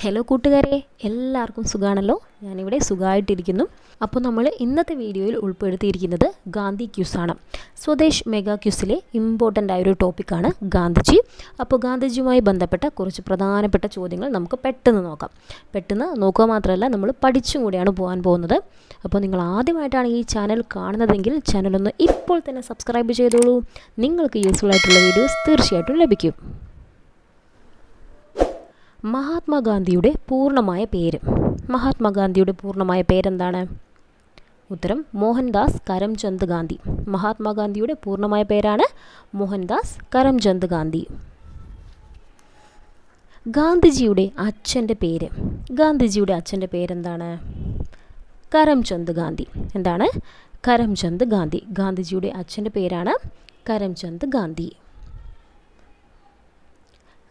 Hello കൂട്ടുകാരെ. എല്ലാവർക്കും സുഖമാണല്ലോ ഞാനിവിടെ സുഖമായിട്ടിരിക്കുന്നു അപ്പോൾ നമ്മൾ ഇന്നത്തെ വീഡിയോയിൽ ഉൾപ്പെടുത്തിയിരിക്കുന്നത് ഗാന്ധി ക്യൂസാണ് സ്വദേശ് മെഗാ ക്യൂസിലെ ഇമ്പോർട്ടന്റ് ആയൊരു ടോപ്പിക്കാണ് ഗാന്ധിജി. അപ്പോൾ ഗാന്ധിജിയുമായി ബന്ധപ്പെട്ട കുറച്ച് പ്രധാനപ്പെട്ട ചോദ്യങ്ങൾ നമുക്ക് പെട്ടെന്ന് നോക്കാം. പെട്ടെന്ന് നോക്കുക മാത്രമല്ല നമ്മൾ പഠിച്ചും കൂടിയാണ് പോകാൻ പോകുന്നത്. അപ്പോൾ നിങ്ങൾ ആദ്യമായിട്ടാണ് ഈ ചാനൽ കാണുന്നതെങ്കിൽ ചാനലൊന്ന് ഇപ്പോൾ തന്നെ സബ്സ്ക്രൈബ് ചെയ്തോളൂ. നിങ്ങൾക്ക് യൂസ്ഫുൾ ആയിട്ടുള്ള വീഡിയോസ് തീർച്ചയായിട്ടും ലഭിക്കും. മഹാത്മാഗാന്ധിയുടെ പൂർണമായ പേര്. മഹാത്മാഗാന്ധിയുടെ പൂർണമായ പേരെന്താണ്? ഉത്തരം മോഹൻദാസ് കരംചന്ദ് ഗാന്ധി. മഹാത്മാഗാന്ധിയുടെ പൂർണമായ പേരാണ് മോഹൻദാസ് കരംചന്ദ് ഗാന്ധി. ഗാന്ധിജിയുടെ അച്ഛന്റെ പേര്. ഗാന്ധിജിയുടെ അച്ഛന്റെ പേരെന്താണ്? കരംചന്ദ് ഗാന്ധി. എന്താണ്? കരംചന്ദ് ഗാന്ധി. ഗാന്ധിജിയുടെ അച്ഛന്റെ പേരാണ് കരംചന്ദ് ഗാന്ധി.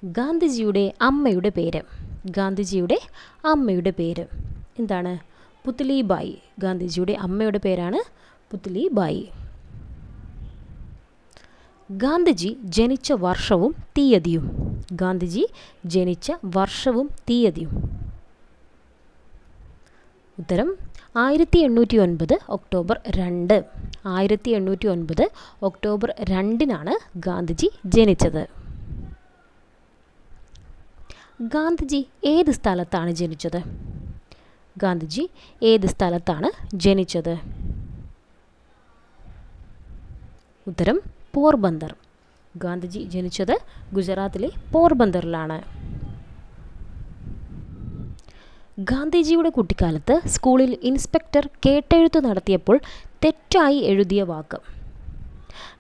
ഗാന്ധിജിയുടെ അമ്മയുടെ പേര്. ഗാന്ധിജിയുടെ അമ്മയുടെ പേര്. എന്താണ്? പുത്ലിബായി. ഗാന്ധിജിയുടെ അമ്മയുടെ പേരാണ് പുത്ലിബായി. ഗാന്ധിജി ജനിച്ച വർഷവും തീയതിയും. ഗാന്ധിജി ജനിച്ച വർഷവും തീയതിയും. ഉത്തരം ആയിരത്തി എണ്ണൂറ്റി ഒൻപത് ഒക്ടോബർ രണ്ട്. ആയിരത്തി എണ്ണൂറ്റി ഒൻപത് ഒക്ടോബർ രണ്ടിനാണ് ഗാന്ധിജി ജനിച്ചത്. ഗാന്ധിജി ഏത് സ്ഥലത്താണ് ജനിച്ചത്? ഗാന്ധിജി ഏത് സ്ഥലത്താണ് ജനിച്ചത്? ഉത്തരം പോർബന്ദർ. ഗാന്ധിജി ജനിച്ചത് ഗുജറാത്തിലെ പോർബന്ദറിലാണ്. ഗാന്ധിജിയുടെ കുട്ടിക്കാലത്ത് സ്കൂളിൽ ഇൻസ്പെക്ടർ കേട്ടെഴുത്ത് നടത്തിയപ്പോൾ തെറ്റായി എഴുതിയ വാക്ക്.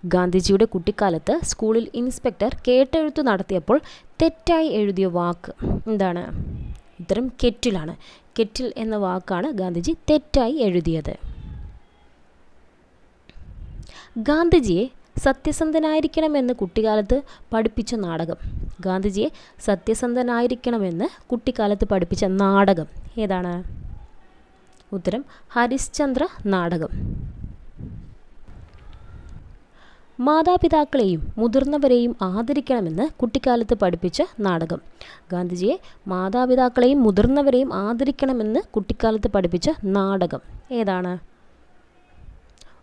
ഗാന്ധിജിയുടെ കുട്ടിക്കാലത്ത് സ്കൂളിൽ ഇൻസ്പെക്ടർ കേട്ടെഴുത്ത് നടത്തിയപ്പോൾ തെറ്റായി എഴുതിയ വാക്ക് എന്താണ്? ഉത്തരം കെറ്റിലാണ്. കെറ്റിൽ എന്ന വാക്കാണ് ഗാന്ധിജി തെറ്റായി എഴുതിയത്. ഗാന്ധിജിയെ സത്യസന്ധനായിരിക്കണമെന്ന് കുട്ടിക്കാലത്ത് പഠിപ്പിച്ച നാടകം. ഗാന്ധിജിയെ സത്യസന്ധനായിരിക്കണമെന്ന് കുട്ടിക്കാലത്ത് പഠിപ്പിച്ച നാടകം ഏതാണ്? ഉത്തരം ഹരിശ്ചന്ദ്ര നാടകം. മാതാപിതാക്കളെയും മുതിർന്നവരെയും ആദരിക്കണമെന്ന് കുട്ടിക്കാലത്ത് പഠിപ്പിച്ച നാടകം. ഗാന്ധിജിയെ മാതാപിതാക്കളെയും മുതിർന്നവരെയും ആദരിക്കണമെന്ന് കുട്ടിക്കാലത്ത് പഠിപ്പിച്ച നാടകം ഏതാണ്?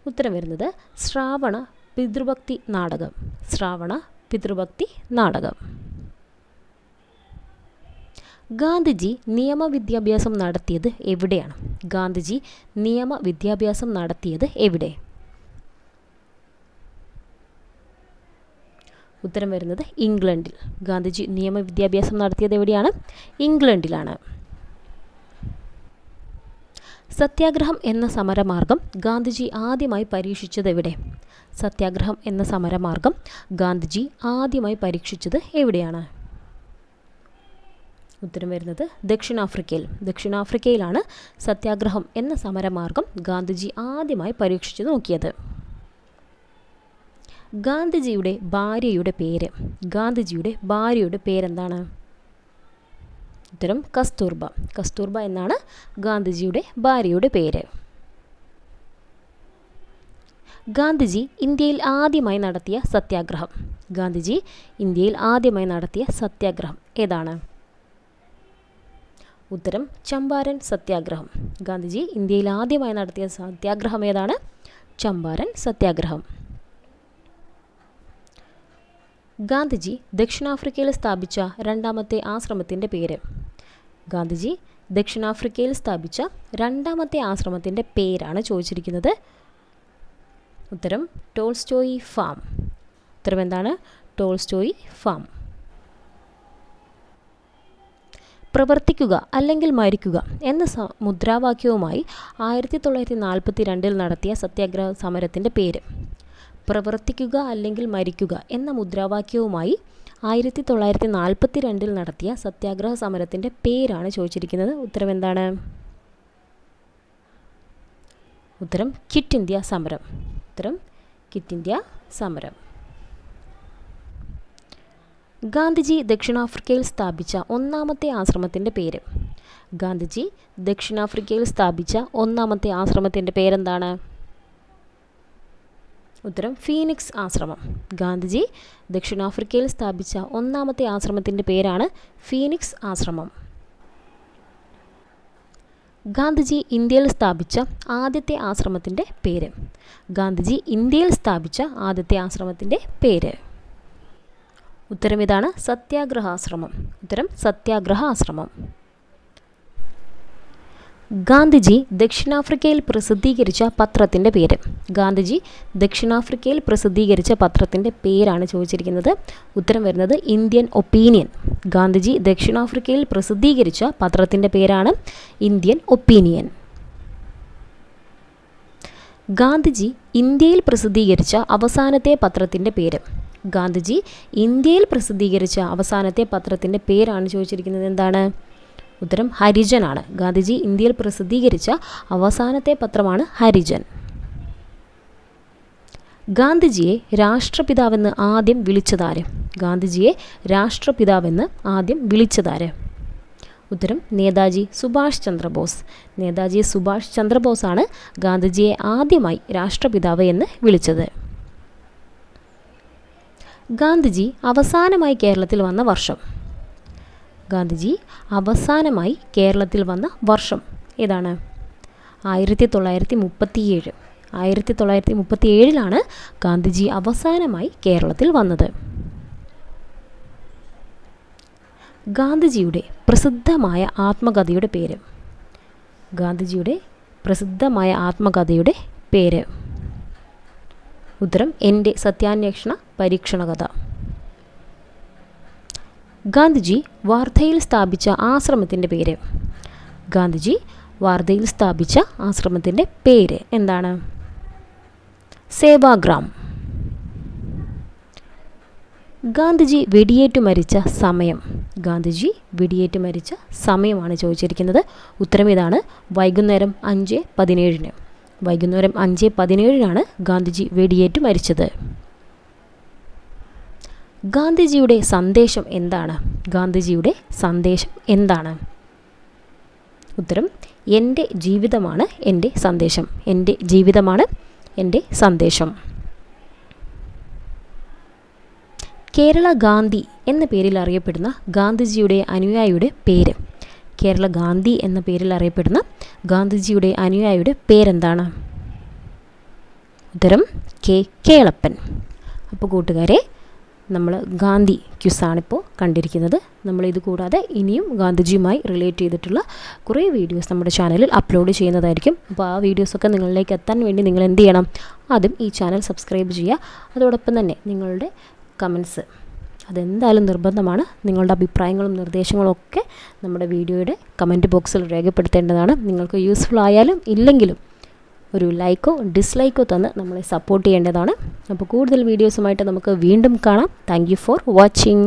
ഉത്തരം വരുന്നത് ശ്രാവണ പിതൃഭക്തി നാടകം. ശ്രാവണ പിതൃഭക്തി നാടകം. ഗാന്ധിജി നിയമ വിദ്യാഭ്യാസം നടത്തിയത് എവിടെയാണ്? ഗാന്ധിജി നിയമ വിദ്യാഭ്യാസം നടത്തിയത് എവിടെ? ഉത്തരം വരുന്നത് ഇംഗ്ലണ്ടിൽ. ഗാന്ധിജി നിയമ വിദ്യാഭ്യാസം നടത്തിയത് എവിടെയാണ്? ഇംഗ്ലണ്ടിലാണ്. സത്യാഗ്രഹം എന്ന സമരമാർഗം ഗാന്ധിജി ആദ്യമായി പരീക്ഷിച്ചത് എവിടെ? സത്യാഗ്രഹം എന്ന സമരമാർഗം ഗാന്ധിജി ആദ്യമായി പരീക്ഷിച്ചത് എവിടെയാണ്? ഉത്തരം വരുന്നത് ദക്ഷിണാഫ്രിക്കയിൽ. ദക്ഷിണാഫ്രിക്കയിലാണ് സത്യാഗ്രഹം എന്ന സമരമാർഗം ഗാന്ധിജി ആദ്യമായി പരീക്ഷിച്ചു നോക്കിയത്. ഗാന്ധിജിയുടെ ഭാര്യയുടെ പേര്. ഗാന്ധിജിയുടെ ഭാര്യയുടെ പേരെന്താണ്? ഉത്തരം കസ്തൂർബ. കസ്തൂർബ എന്നാണ് ഗാന്ധിജിയുടെ ഭാര്യയുടെ പേര്. ഗാന്ധിജി ഇന്ത്യയിൽ ആദ്യമായി നടത്തിയ സത്യാഗ്രഹം. ഗാന്ധിജി ഇന്ത്യയിൽ ആദ്യമായി നടത്തിയ സത്യാഗ്രഹം ഏതാണ്? ഉത്തരം ചമ്പാരൻ സത്യാഗ്രഹം. ഗാന്ധിജി ഇന്ത്യയിൽ ആദ്യമായി നടത്തിയ സത്യാഗ്രഹം ഏതാണ്? ചമ്പാരൻ സത്യാഗ്രഹം. ഗാന്ധിജി ദക്ഷിണാഫ്രിക്കയിൽ സ്ഥാപിച്ച രണ്ടാമത്തെ ആശ്രമത്തിന്റെ പേര്. ഗാന്ധിജി ദക്ഷിണാഫ്രിക്കയിൽ സ്ഥാപിച്ച രണ്ടാമത്തെ ആശ്രമത്തിന്റെ പേരാണ് ചോദിച്ചിരിക്കുന്നത്. ഉത്തരം ടോൾസ്റ്റോയി ഫാം. ഉത്തരം എന്താണ്? Tolstoy farm. പ്രവർത്തിക്കുക അല്ലെങ്കിൽ മരിക്കുക എന്ന മുദ്രാവാക്യവുമായി ആയിരത്തി തൊള്ളായിരത്തി നാൽപ്പത്തി രണ്ടിൽ നടത്തിയ സത്യാഗ്രഹ സമരത്തിന്റെ പേര്. പ്രവർത്തിക്കുക അല്ലെങ്കിൽ മരിക്കുക എന്ന മുദ്രാവാക്യവുമായി ആയിരത്തി തൊള്ളായിരത്തി നാൽപ്പത്തി രണ്ടിൽ നടത്തിയ സത്യാഗ്രഹ സമരത്തിന്റെ പേരാണ് ചോദിച്ചിരിക്കുന്നത്. ഉത്തരം എന്താണ്? ഉത്തരം കിറ്റ് ഇന്ത്യ സമരം. ഉത്തരം കിറ്റ് ഇന്ത്യ സമരം. ഗാന്ധിജി ദക്ഷിണാഫ്രിക്കയിൽ സ്ഥാപിച്ച ഒന്നാമത്തെ ആശ്രമത്തിന്റെ പേര്. ഗാന്ധിജി ദക്ഷിണാഫ്രിക്കയിൽ സ്ഥാപിച്ച ഒന്നാമത്തെ ആശ്രമത്തിന്റെ പേരെന്താണ്? ഉത്തരം ഫീനിക്സ് ആശ്രമം. ഗാന്ധിജി ദക്ഷിണാഫ്രിക്കയിൽ സ്ഥാപിച്ച ഒന്നാമത്തെ ആശ്രമത്തിന്റെ പേരാണ് ഫീനിക്സ് ആശ്രമം. ഗാന്ധിജി ഇന്ത്യയിൽ സ്ഥാപിച്ച ആദ്യത്തെ ആശ്രമത്തിന്റെ പേര്. ഗാന്ധിജി ഇന്ത്യയിൽ സ്ഥാപിച്ച ആദ്യത്തെ ആശ്രമത്തിന്റെ പേര്. ഉത്തരം ഇതാണ് സത്യാഗ്രഹാശ്രമം. ഉത്തരം സത്യാഗ്രഹാശ്രമം. ഗാന്ധിജി ദക്ഷിണാഫ്രിക്കയിൽ പ്രസിദ്ധീകരിച്ച പത്രത്തിന്റെ പേര്. ഗാന്ധിജി ദക്ഷിണാഫ്രിക്കയിൽ പ്രസിദ്ധീകരിച്ച പത്രത്തിന്റെ പേരാണ് ചോദിച്ചിരിക്കുന്നത്. ഉത്തരം വരുന്നത് ഇന്ത്യൻ ഒപ്പീനിയൻ. ഗാന്ധിജി ദക്ഷിണാഫ്രിക്കയിൽ പ്രസിദ്ധീകരിച്ച പത്രത്തിന്റെ പേരാണ് ഇന്ത്യൻ ഒപ്പീനിയൻ. ഗാന്ധിജി ഇന്ത്യയിൽ പ്രസിദ്ധീകരിച്ച അവസാനത്തെ പത്രത്തിന്റെ പേര്. ഗാന്ധിജി ഇന്ത്യയിൽ പ്രസിദ്ധീകരിച്ച അവസാനത്തെ പത്രത്തിന്റെ പേരാണ് ചോദിച്ചിരിക്കുന്നത് എന്താണ്? ഉത്തരം ഹരിജനാണ്. ഗാന്ധിജി ഇന്ത്യയിൽ പ്രസിദ്ധീകരിച്ച അവസാനത്തെ പത്രമാണ് ഹരിജൻ. ഗാന്ധിജിയെ രാഷ്ട്രപിതാവെന്ന് ആദ്യം വിളിച്ചതാര്? ഗാന്ധിജിയെ രാഷ്ട്രപിതാവെന്ന് ആദ്യം വിളിച്ചതാര്? ഉത്തരം നേതാജി സുഭാഷ് ചന്ദ്രബോസ്. നേതാജി സുഭാഷ് ചന്ദ്രബോസാണ് ഗാന്ധിജിയെ ആദ്യമായി രാഷ്ട്രപിതാവ് എന്ന് വിളിച്ചത്. ഗാന്ധിജി അവസാനമായി കേരളത്തിൽ വന്ന വർഷം. ഗാന്ധിജി അവസാനമായി കേരളത്തിൽ വന്ന വർഷം ഏതാണ്? ആയിരത്തി തൊള്ളായിരത്തി മുപ്പത്തിയേഴ് ആയിരത്തി തൊള്ളായിരത്തി മുപ്പത്തി ഏഴിലാണ് ഗാന്ധിജി അവസാനമായി കേരളത്തിൽ വന്നത്. ഗാന്ധിജിയുടെ പ്രസിദ്ധമായ ആത്മകഥയുടെ പേര്. ഗാന്ധിജിയുടെ പ്രസിദ്ധമായ ആത്മകഥയുടെ പേര്. ഉത്തരം എന്റെ സത്യാന്വേഷണ പരീക്ഷണ കഥ ഗാന്ധിജി വാർധയിൽ സ്ഥാപിച്ച ആശ്രമത്തിന്റെ പേര്. ഗാന്ധിജി വാർധയിൽ സ്ഥാപിച്ച ആശ്രമത്തിന്റെ പേര് എന്താണ്? സേവാഗ്രാം. ഗാന്ധിജി വെടിയേറ്റു മരിച്ച സമയം. ഗാന്ധിജി വെടിയേറ്റു മരിച്ച സമയമാണ് ചോദിച്ചിരിക്കുന്നത്. ഉത്തരം ഇതാണ്. വൈകുന്നേരം അഞ്ച് പതിനേഴിന്. വൈകുന്നേരം അഞ്ച് പതിനേഴിനാണ് ഗാന്ധിജി വെടിയേറ്റു മരിച്ചത്. ഗാന്ധിജിയുടെ സന്ദേശം എന്താണ്? ഗാന്ധിജിയുടെ സന്ദേശം എന്താണ്? ഉത്തരം എന്റെ ജീവിതമാണ് എന്റെ സന്ദേശം. എന്റെ ജീവിതമാണ് എന്റെ സന്ദേശം. കേരള ഗാന്ധി എന്ന പേരിൽ അറിയപ്പെടുന്ന ഗാന്ധിജിയുടെ അനുയായിയുടെ പേര്. കേരള ഗാന്ധി എന്ന പേരിൽ അറിയപ്പെടുന്ന ഗാന്ധിജിയുടെ അനുയായിയുടെ പേരെന്താണ്? ഉത്തരം കെ. കേളപ്പൻ. അപ്പോൾ കൂട്ടുകാരെ നമ്മൾ ഗാന്ധി ക്യുസാണിപ്പോൾ കണ്ടിരിക്കുന്നത്. നമ്മൾ ഇത് കൂടാതെ ഇനിയും ഗാന്ധിജിയുമായി റിലേറ്റ് ചെയ്തിട്ടുള്ള കുറേ വീഡിയോസ് നമ്മുടെ ചാനലിൽ അപ്ലോഡ് ചെയ്യുന്നതായിരിക്കും. അപ്പോൾ ആ വീഡിയോസൊക്കെ നിങ്ങളിലേക്ക് എത്താൻ വേണ്ടി നിങ്ങൾ എന്ത് ചെയ്യണം? ആദ്യം ഈ ചാനൽ സബ്സ്ക്രൈബ് ചെയ്യുക. അതോടൊപ്പം തന്നെ നിങ്ങളുടെ കമൻസ് അതെന്തായാലും നിർബന്ധമാണ്. നിങ്ങളുടെ അഭിപ്രായങ്ങളും നിർദ്ദേശങ്ങളും ഒക്കെ നമ്മുടെ വീഡിയോയുടെ കമന്റ് ബോക്സിൽ രേഖപ്പെടുത്തേണ്ടതാണ്. നിങ്ങൾക്ക് യൂസ്ഫുൾ ആയാലും ഇല്ലെങ്കിലും ഒരു ലൈക്കോ ഡിസ്ലൈക്കോ തന്ന് നമ്മളെ സപ്പോർട്ട് ചെയ്യേണ്ടതാണ്. അപ്പോൾ കൂടുതൽ വീഡിയോസുമായിട്ട് നമുക്ക് വീണ്ടും കാണാം. Thank for watching